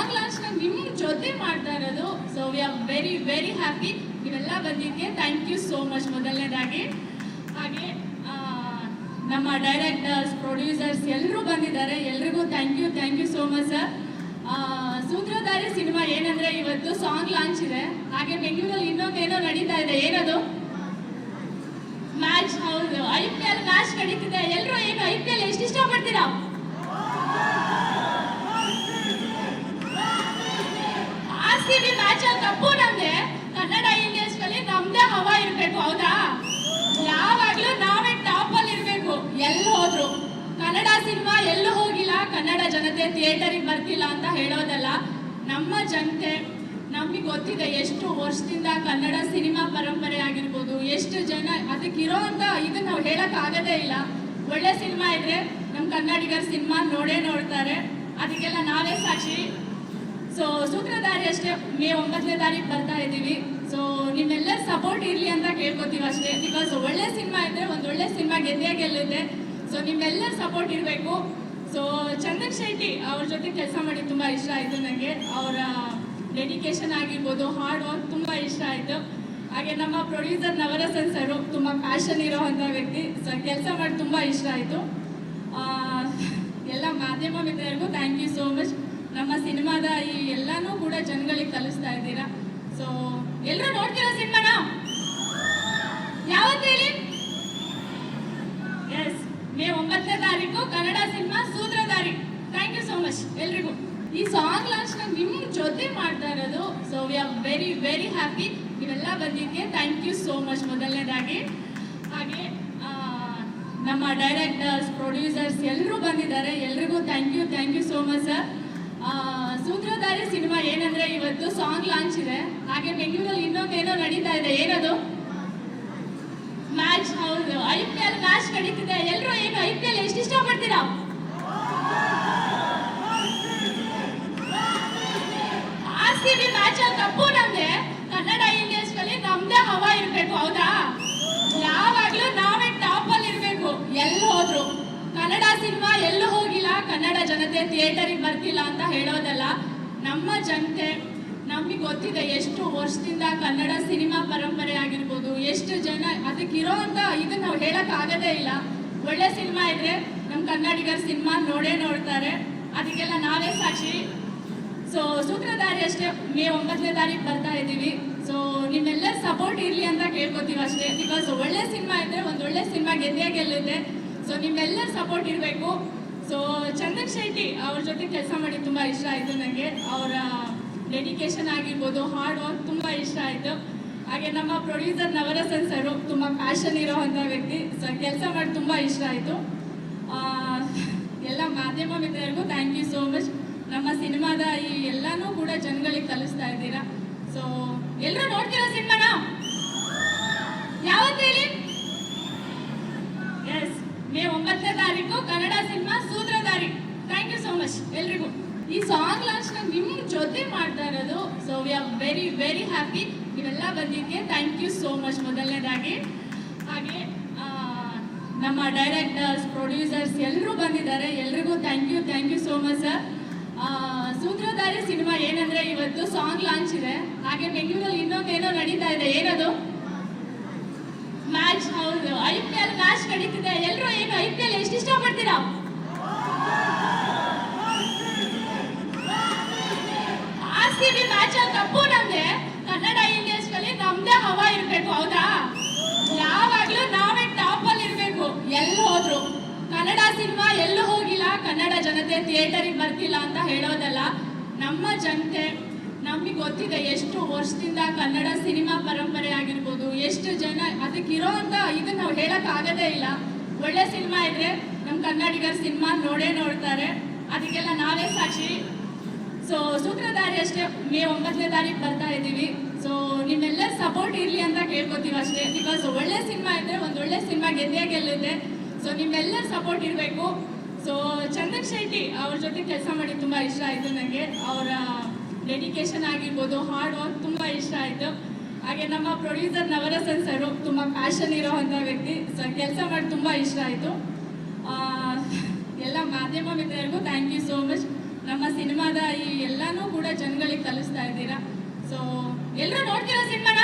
Song launch ನಿಮ್ಮ ಜೊತೆ ಮಾಡ್ತಾ ಇರೋದು. So we are very very happy ನೀವೆಲ್ಲ ಬಂದಿದ್ದಕ್ಕೆ ಥ್ಯಾಂಕ್ ಯು ಸೋ ಮಚ್ ಮೊದಲನೇದಾಗಿ ಹಾಗೆ ನಮ್ಮ ಡೈರೆಕ್ಟರ್ಸ್ ಪ್ರೊಡ್ಯೂಸರ್ಸ್ ಎಲ್ಲರೂ ಬಂದಿದ್ದಾರೆ. ಎಲ್ರಿಗೂ thank you thank you so much sir Sutradhari cinema ಏನಂದ್ರೆ ಇವತ್ತು ಸಾಂಗ್ ಲಾಂಚ್ ಇದೆ. ಹಾಗೆ ಬೆಂಗಳೂರಲ್ಲಿ ಇನ್ನೊಂದೇನೋ ನಡೀತಾ ಇದೆ. ಏನದು? ಮ್ಯಾಚ್ ಹೌದು. ಐ ಪಿ ಎಲ್ ಮ್ಯಾಚ್ ನಡೀತಿದೆ. ಎಲ್ಲರೂ ಏನು, ಐ ಪಿ ಎಲ್ ಎಷ್ಟು ಇಷ್ಟಪಡ್ತೀರಾ ಆರ್ ಸಿ ಬಿ ಮ್ಯಾಚ್ ಅಲ್ಲಿ ಕಪ್ಪು ಕನ್ನಡ ಇಂಡಿಯನ್ಸ್ನಲ್ಲಿ ನಮ್ದೇ ಹವಾ ಇರ್ಬೇಕು, ಹೌದಾ? ಯಾವಾಗ್ಲೂ ನಾವೇ ಟಾಪ್ ಅಲ್ಲಿ ಇರ್ಬೇಕು. ಎಲ್ಲಿ ಹೋದ್ರು. ಕನ್ನಡ ಸಿನಿಮಾ ಎಲ್ಲೂ ಹೋಗಿಲ್ಲ. ಕನ್ನಡ ಜನತೆ ಥಿಯೇಟರಿಗೆ ಬರ್ತಿಲ್ಲ ಅಂತ ಹೇಳೋದಲ್ಲ. ನಮ್ಮ ಜನತೆ ನಮಗೆ ಗೊತ್ತಿದೆ ಎಷ್ಟು ವರ್ಷದಿಂದ ಕನ್ನಡ ಸಿನಿಮಾ ಪರಂಪರೆ ಆಗಿರ್ಬೋದು, ಎಷ್ಟು ಜನ ಅದಕ್ಕಿರೋ ಅಂತ ಇದನ್ನ ನಾವು ಹೇಳಕ್ ಆಗದೇ ಇಲ್ಲ. ಒಳ್ಳೆ ಸಿನಿಮಾ ಇದ್ರೆ ನಮ್ಮ ಕನ್ನಡಿಗರ ಸಿನಿಮಾ ನೋಡೇ ನೋಡ್ತಾರೆ ಅದಕ್ಕೆಲ್ಲ ನಾವೇ ಸಾಕ್ಷಿ ಸೊ ಸೂತ್ರಧಾರಿ ಅಷ್ಟೇ, ಮೇ ಒಂಬತ್ತನೇ ತಾರೀಕು ಬರ್ತಾ ಇದ್ದೀವಿ. ಸೊ ನಿಮ್ಮೆಲ್ಲರ ಸಪೋರ್ಟ್ ಇರಲಿ ಅಂತ ಕೇಳ್ಕೊತೀವಿ ಅಷ್ಟೇ. ಬಿಕಾಸ್ ಒಳ್ಳೆ ಸಿನಿಮಾ ಇದ್ರೆ ಒಂದು ಒಳ್ಳೆ ಸಿನಿಮಾ ಗೆದ್ದೇ ಗೆಲ್ಲುತ್ತೆ. ಸೊ ನಿಮ್ಮೆಲ್ಲರ ಸಪೋರ್ಟ್ ಇರಬೇಕು. ಸೊ ಚಂದನ್ ಶೆಟ್ಟಿ ಅವ್ರ ಜೊತೆ ಕೆಲಸ ಮಾಡಿ ತುಂಬ ಇಷ್ಟ ಆಯಿತು ನನಗೆ ಅವರ ಡೆಡಿಕೇಶನ್ ಆಗಿರ್ಬೋದು ಹಾರ್ಡ್ ವರ್ಕ್ ತುಂಬ ಇಷ್ಟ ಆಯಿತು. ಹಾಗೆ ನಮ್ಮ ಪ್ರೊಡ್ಯೂಸರ್ ನವರಸನ್ ಸರ್ ತುಂಬ ಪ್ಯಾಷನ್ ಇರೋವಂಥ ವ್ಯಕ್ತಿ. ಸೊ ಕೆಲಸ ಮಾಡಿ ತುಂಬ ಇಷ್ಟ ಆಯಿತು. ಎಲ್ಲ ಮಾಧ್ಯಮ ಮಿತ್ರರಿಗೂ ಥ್ಯಾಂಕ್ ಯು ಸೋ ಮಚ್ ನಮ್ಮ ಸಿನಿಮಾದ ಈ ಎಲ್ಲಾನು ಕೂಡ ಜನಗಳಿಗೆ ತಲುಸ್ತಾ ಇದ್ದೀರಾ? ಸೊ ಎಲ್ಲರೂ ನೋಡ್ತೀರಾ ಸಿನಿಮಾನ? ಯಾವತ್ತು ಹೇಳಿ? ಎಸ್ ಮೇ ಒಂಬತ್ತನೇ ತಾರೀಕು Kannada cinema Sutradhari thank you so much ಎಲ್ರಿಗೂ. ಈ ಸಾಂಗ್ ಲಾಂಚ್ ನಿಮ್ಮ ಜೊತೆ ಮಾಡ್ತಾ ಇರೋದು. So we are very very happy ನೀವೆಲ್ಲ ಬಂದಿದ್ದೆ ಥ್ಯಾಂಕ್ ಯು ಸೋ ಮಚ್ ಮೊದಲನೇದಾಗಿ. ಹಾಗೆ ನಮ್ಮ ಡೈರೆಕ್ಟರ್ಸ್ ಪ್ರೊಡ್ಯೂಸರ್ಸ್ ಎಲ್ಲರೂ ಬಂದಿದ್ದಾರೆ. ಎಲ್ರಿಗೂ ಥ್ಯಾಂಕ್ ಯು ಸೂತ್ರಧಾರಿ ಸಿನಿಮಾ ಏನಂದ್ರೆ ಇವತ್ತು ಸಾಂಗ್ ಲಾಂಚ್ ಇದೆ. ಹಾಗೆ ಬೆಂಗಳೂರಲ್ಲಿ ಇನ್ನೊಂದೇನೋ ನಡೀತಾ ಇದೆ. ಏನದು? ಮ್ಯಾಚ್ ಹೌದು. ಐ ಪಿ ಎಲ್ ಮ್ಯಾಚ್ ನಡೀತಿದೆ. ಎಲ್ಲರೂ ಏನು ಐ ಪಿ ಎಲ್ ಎಷ್ಟು ಇಷ್ಟಪಡ್ತೀರಾ? ಮ್ಯಾಚ್ ಅಲ್ಲಿ ತಪ್ಪು ನಮ್ದೆ ಕನ್ನಡ ಇಂಡಿಯನ್ಸ್ ಅಲ್ಲಿ ನಮ್ದೇ ಹವಾ ಇರ್ಬೇಕು, ಹೌದಾ? ಯಾವಾಗ್ಲೂ ನಾವೇ ಟಾಪ್ ಅಲ್ಲಿ ಇರ್ಬೇಕು. ಎಲ್ಲಿ ಹೋದ್ರು. ಕನ್ನಡ ಸಿನಿಮಾ ಎಲ್ಲೂ ಹೋಗಿಲ್ಲ. ಕನ್ನಡ ಜನತೆ ಥಿಯೇಟರಿಗೆ ಬರ್ತಿಲ್ಲ ಅಂತ ಹೇಳೋದಲ್ಲ. ನಮ್ಮ ಜನತೆ ನಮಗೆ ಗೊತ್ತಿದೆ ಎಷ್ಟು ವರ್ಷದಿಂದ ಕನ್ನಡ ಸಿನಿಮಾ ಪರಂಪರೆ ಆಗಿರ್ಬೋದು, ಎಷ್ಟು ಜನ ಅದಕ್ಕೆ ಅಂತ ಇದನ್ನ ನಾವು ಹೇಳಕ್ ಆಗದೇ ಇಲ್ಲ. ಒಳ್ಳೆ ಸಿನಿಮಾ ಇದ್ರೆ ನಮ್ಮ ಕನ್ನಡಿಗರ ಸಿನಿಮಾ ನೋಡೇ ನೋಡ್ತಾರೆ. ಅದಕ್ಕೆಲ್ಲ ನಾವೇ ಸಾಕ್ಷಿ. ಸೊ ಸೂತ್ರಧಾರಿ ಅಷ್ಟೇ. ಮೇ ಒಂಬತ್ತನೇ ತಾರೀಕು ಬರ್ತಾ ಇದ್ದೀವಿ. ಸೊ ನಿಮ್ಮೆಲ್ಲರ ಸಪೋರ್ಟ್ ಇರಲಿ ಅಂತ ಕೇಳ್ಕೊತೀವಿ ಅಷ್ಟೇ. ಬಿಕಾಸ್ ಒಳ್ಳೆ ಸಿನಿಮಾ ಇದ್ರೆ ಒಂದು ಒಳ್ಳೆ ಸಿನಿಮಾ ಗೆದ್ದೇ ಗೆಲ್ಲುತ್ತೆ. ಸೊ ನಿಮ್ಮೆಲ್ಲರ ಸಪೋರ್ಟ್ ಇರಬೇಕು. ಸೊ ಅವ್ರ ಜೊತೆ ಕೆಲಸ ಮಾಡಿ ತುಂಬ ಇಷ್ಟ ಆಯಿತು ನನಗೆ ಅವರ ಡೆಡಿಕೇಶನ್ ಆಗಿರ್ಬೋದು ಹಾರ್ಡ್ ವರ್ಕ್ ತುಂಬ ಇಷ್ಟ ಆಯಿತು. ಹಾಗೆ ನಮ್ಮ ಪ್ರೊಡ್ಯೂಸರ್ ನವರಸನ್ ಸರ್ ತುಂಬ ಪ್ಯಾಷನ್ ಇರೋವಂಥ ವ್ಯಕ್ತಿ. ಸೊ ಕೆಲಸ ಮಾಡಿ ತುಂಬ ಇಷ್ಟ ಆಯಿತು. ಎಲ್ಲ ಮಾಧ್ಯಮ ಮಿತ್ರರಿಗೂ ಥ್ಯಾಂಕ್ ಯು ಸೋ ಮಚ್ ನಮ್ಮ ಸಿನಿಮಾದ ಈ ಎಲ್ಲನೂ ಕೂಡ ಜನಗಳಿಗೆ ಕಲಿಸ್ತಾ ಇದ್ದೀರಾ. ಸೊ ಎಲ್ಲರೂ ನೋಡ್ತೀರಾ ಸಿನಿಮಾನ ಯಾವತ್ತು ಹೇಳಿ ಎಸ್ ಮೇ ಒಂಬತ್ತನೇ ತಾರೀಕು Kannada cinema Sutradhari thank you so much ಎಲ್ರಿಗೂ ಈ ಸಾಂಗ್ ಲಾಂಚ್ ನಿಮ್ಮ ಜೊತೆ ಮಾಡ್ತಾ ಇರೋದು. So we are very very happy ನೀವೆಲ್ಲ ಬಂದಿದ್ದೆ ಥ್ಯಾಂಕ್ ಯು ಸೋ ಮಚ್ ಮೊದಲನೇದಾಗಿ, ಹಾಗೆ ನಮ್ಮ ಡೈರೆಕ್ಟರ್ಸ್ ಪ್ರೊಡ್ಯೂಸರ್ಸ್ ಎಲ್ಲರೂ ಬಂದಿದ್ದಾರೆ. ಎಲ್ರಿಗೂ thank you thank you so much sir Sutradhari cinema ಏನಂದ್ರೆ ಇವತ್ತು ಸಾಂಗ್ ಲಾಂಚ್ ಇದೆ. ಹಾಗೆ ಬೆಂಗಳೂರಲ್ಲಿ ಇನ್ನೊಂದೇನೋ ನಡೀತಾ ಇದೆ. ಏನದು? ಮ್ಯಾಚ್ ಹೌದು. ಐ ಪಿ ಎಲ್ ಮ್ಯಾಚ್ ನಡೀತಿದೆ. ಎಲ್ಲರೂ ಏನು ಐ ಪಿ ಎಲ್ ಎಷ್ಟು ಇಷ್ಟಪಡ್ತೀರಾ? ಬಿ ಮ್ಯಾಚ್ ಅಲ್ಲಿ ಕಪ್ಪು ಕನ್ನಡ ಇಂಡಿಯನ್ಸ್ ಅಲ್ಲಿ ನಮ್ದೇ ಹವಾ ಇರ್ಬೇಕು, ಹೌದಾ? ಯಾವಾಗ್ಲೂ ನಾವೇ ಟಾಪ್ ಅಲ್ಲಿ ಇರ್ಬೇಕು. ಎಲ್ಲಿ ಹೋದ್ರು. ಕನ್ನಡ ಸಿನಿಮಾ ಎಲ್ಲೂ ಹೋಗಿಲ್ಲ. ಕನ್ನಡ ಜನತೆ ಥಿಯೇಟರಿಗೆ ಬರ್ತಿಲ್ಲ ಅಂತ ಹೇಳೋದಲ್ಲ. ನಮ್ಮ ಜನತೆ ನಮಗೆ ಗೊತ್ತಿದೆ ಎಷ್ಟು ವರ್ಷದಿಂದ ಕನ್ನಡ ಸಿನಿಮಾ ಪರಂಪರೆ ಆಗಿರ್ಬೋದು, ಎಷ್ಟು ಜನ ಅದಕ್ಕಿರೋ ಅಂತ ಇದನ್ನ ನಾವು ಹೇಳಕ್ ಆಗದೇ ಇಲ್ಲ. ಒಳ್ಳೆ ಸಿನಿಮಾ ಇದ್ರೆ ನಮ್ಮ ಕನ್ನಡಿಗರ ಸಿನಿಮಾ ನೋಡೇ ನೋಡ್ತಾರೆ. ಅದಕ್ಕೆಲ್ಲ ನಾವೇ ಸಾಕ್ಷಿ. ಸೊ ಸೂತ್ರಧಾರಿ ಅಷ್ಟೇ ಮೇ ಒಂಬತ್ತನೇ ತಾರೀಕು ಬರ್ತಾ ಇದ್ದೀವಿ. ಸೊ ನಿಮ್ಮೆಲ್ಲರ ಸಪೋರ್ಟ್ ಇರಲಿ ಅಂತ ಕೇಳ್ಕೊತೀವಿ ಅಷ್ಟೇ ಬಿಕಾಸ್ ಒಳ್ಳೆ ಸಿನಿಮಾ ಇದ್ರೆ ಒಂದು ಒಳ್ಳೆ ಸಿನಿಮಾ ಗೆದ್ದೇ ಗೆಲ್ಲುತ್ತೆ. ಸೊ ನಿಮ್ಮೆಲ್ಲರ ಸಪೋರ್ಟ್ ಇರಬೇಕು. ಸೊ ಚಂದನ್ ಶೆಟ್ಟಿ ಅವ್ರ ಜೊತೆ ಕೆಲಸ ಮಾಡಿ ತುಂಬ ಇಷ್ಟ ಆಯಿತು ನನಗೆ ಅವರ ಡೆಡಿಕೇಶನ್ ಆಗಿರ್ಬೋದು ಹಾರ್ಡ್ ವರ್ಕ್ ತುಂಬ ಇಷ್ಟ ಆಯಿತು. ಹಾಗೆ ನಮ್ಮ ಪ್ರೊಡ್ಯೂಸರ್ ನವರಸನ್ ಸರ್ ತುಂಬ ಪ್ಯಾಷನ್ ಇರೋವಂಥ ವ್ಯಕ್ತಿ. ಸೊ ಕೆಲಸ ಮಾಡಿ ತುಂಬ ಇಷ್ಟ ಆಯಿತು. ಎಲ್ಲ ಮಾಧ್ಯಮ ಮಿತ್ರರಿಗೂ ಥ್ಯಾಂಕ್ ಯು ಸೋ ಮಚ್ ನಮ್ಮ ಸಿನಿಮಾದ ಈ ಎಲ್ಲಾನು ಕೂಡ ಜನಗಳಿಗೆ ತಲುಪಿಸ್ತಾ ಇದ್ದೀರಾ? ಸೊ ಎಲ್ಲರೂ ನೋಡ್ತೀರಾ ಸಿನಿಮಾನ?